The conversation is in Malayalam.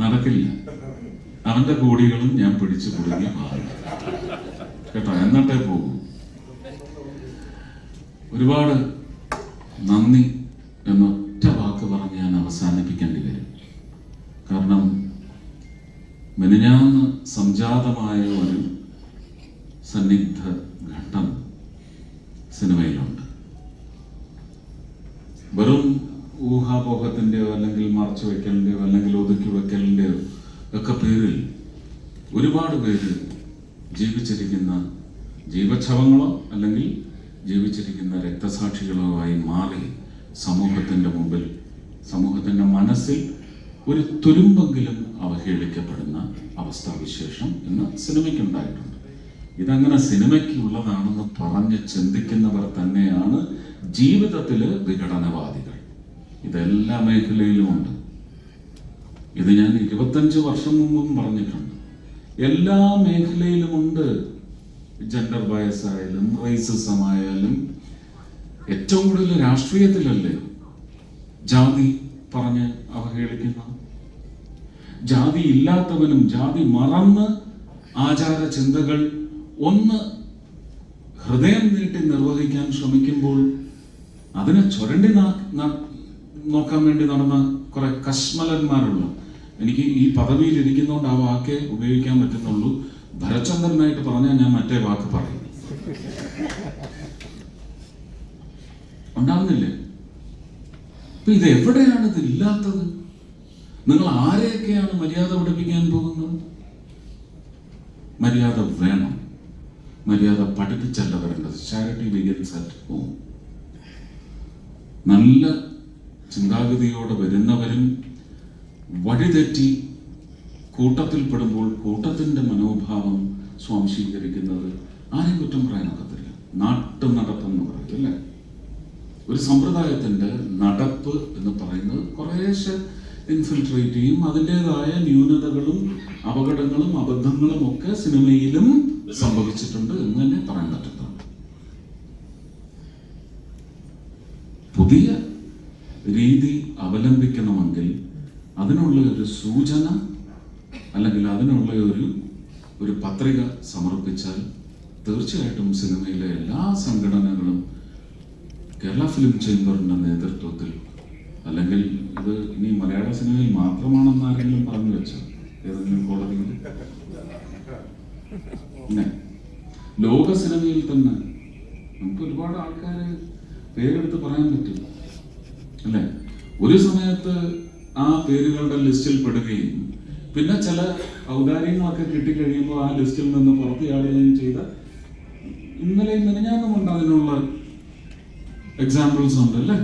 നടക്കില്ല. അവന്റെ കോടികളും ഞാൻ പിടിച്ചു കുടുങ്ങി മാറി. കേട്ടോ? എന്നിട്ടേ പോകും. ഒരുപാട് നന്ദി എന്നൊറ്റ വാക്ക് പറഞ്ഞ് ഞാൻ അവസാനിപ്പിക്കേണ്ടി വരും. കാരണം മെനിഞ്ഞാന്ന് സംജാതമായ ഒരു സന്നിഗ്ധ ഘട്ടം സിനിമയിലുണ്ട്. വെറും ഊഹാപോഹത്തിന്റെയോ അല്ലെങ്കിൽ മറച്ചു വെക്കലിന്റെയോ അല്ലെങ്കിൽ ഒതുക്കി വെക്കലിന്റെയോ ഒക്കെ പേരിൽ ഒരുപാട് പേര് ജീവിച്ചിരിക്കുന്ന ജീവച്ഛവങ്ങളോ അല്ലെങ്കിൽ ജീവിച്ചിരിക്കുന്ന രക്തസാക്ഷികളോ ആയി മാറി സമൂഹത്തിന്റെ മുമ്പിൽ സമൂഹത്തിന്റെ മനസ്സിൽ ഒരു തുരുമ്പെങ്കിലും അവഹേളിക്കപ്പെടുന്ന അവസ്ഥാവിശേഷം ഇന്ന് സിനിമയ്ക്കുണ്ടായിട്ടുണ്ട് ഇതങ്ങനെ സിനിമയ്ക്കുള്ളതാണെന്ന് പറഞ്ഞ് ചിന്തിക്കുന്നവർ തന്നെയാണ് ജീവിതത്തിൽ വിഘടനവാദികൾ. ഇതെല്ലാ മേഖലയിലുമുണ്ട് ഇത് ഞാൻ ഇരുപത്തഞ്ച് വർഷം മുമ്പും പറഞ്ഞിട്ടുണ്ട്. എല്ലാ മേഖലയിലുമുണ്ട് ജെൻഡർ ബയസ് ആയാലും റേസിസം ആയാലും. ഏറ്റവും കൂടുതൽ രാഷ്ട്രീയത്തിലല്ലേ ജാതി പറഞ്ഞ് അവഹേളിക്കുന്ന ജാതി ഇല്ലാത്തവനും ജാതി മറന്ന് ആചാര ചിന്തകൾ ഒന്ന് ഹൃദയം നീട്ടി നിർവഹിക്കാൻ ശ്രമിക്കുമ്പോൾ അതിനെ ചുരണ്ടി നോക്കാൻ വേണ്ടി നടന്ന കുറെ കശ്മലന്മാരുള്ള എനിക്ക് ഈ പദവിയിൽ ഇരിക്കുന്നതുകൊണ്ട് ആ വാക്കേ ഉപയോഗിക്കാൻ പറ്റുന്നുള്ളൂ. ഭരചന്ദ്രനായിട്ട് പറഞ്ഞാൽ ഞാൻ മറ്റേ വാക്ക് പറയും. ഉണ്ടാവുന്നില്ലേ? അപ്പൊ ഇത് എവിടെയാണ് ഇത് ഇല്ലാത്തത്? നിങ്ങൾ ആരെയൊക്കെയാണ് മര്യാദ പഠിപ്പിക്കാൻ പോകുന്നത്? മര്യാദ വേണം. മര്യാദ പഠിപ്പിച്ചല്ല വരേണ്ടത്. ചാരിറ്റി ബിഗിൻസ് അറ്റ് ഹോം നല്ല ചിന്താഗതിയോടെ വരുന്നവരും വഴിതെറ്റി കൂട്ടത്തിൽപ്പെടുമ്പോൾ കൂട്ടത്തിന്റെ മനോഭാവം സ്വാംശീകരിക്കുന്നത് ആരെയും കുറ്റം പറയാനൊക്കത്തില്ല നാട്ടു നടപ്പെന്ന് പറയും അല്ലേ? ഒരു സമ്പ്രദായത്തിന്റെ നടപ്പ് എന്ന് പറയുന്നത് കുറേശ്ശെ ഇൻഫിൽട്രേറ്റ് ചെയ്യും. അതിന്റെതായ ന്യൂനതകളും അപകടങ്ങളും അബദ്ധങ്ങളും ഒക്കെ സിനിമയിലും സംഭവിച്ചിട്ടുണ്ട് എന്ന് തന്നെ പറയാൻ പറ്റത്താണ് പുതിയ രീതി അവലംബിക്കണമെങ്കിൽ അതിനുള്ള ഒരു സൂചന അല്ലെങ്കിൽ അതിനുള്ള ഒരു ഒരു പത്രിക സമർപ്പിച്ചാൽ തീർച്ചയായിട്ടും സിനിമയിലെ എല്ലാ സംഘടനകളും കേരള ഫിലിം ചേംബറിന്റെ നേതൃത്വത്തിൽ അല്ലെങ്കിൽ ഇത് ഇനി മലയാള സിനിമയിൽ മാത്രമാണെന്ന് ആരെങ്കിലും പറഞ്ഞു വെച്ചോ? ഏതെങ്കിലും കോടതിയിൽ? ലോക സിനിമയിൽ തന്നെ നമുക്ക് ഒരുപാട് ആൾക്കാരെ പേരെടുത്ത് പറയാൻ പറ്റും. അല്ലേ? ഒരു സമയത്ത് ആ പേരുകളുടെ ലിസ്റ്റിൽ പെടുകയും പിന്നെ ചില ഔദാര്യങ്ങളൊക്കെ കിട്ടിക്കഴിയുമ്പോൾ ആ ലിസ്റ്റിൽ നിന്ന് പുറത്തുചാടുകയും ചെയ്ത ഇന്നലെയും മെനഞ്ഞാന്നുമുണ്ട് അതിനുള്ള എക്സാമ്പിൾസ് ഉണ്ട് അല്ലേ?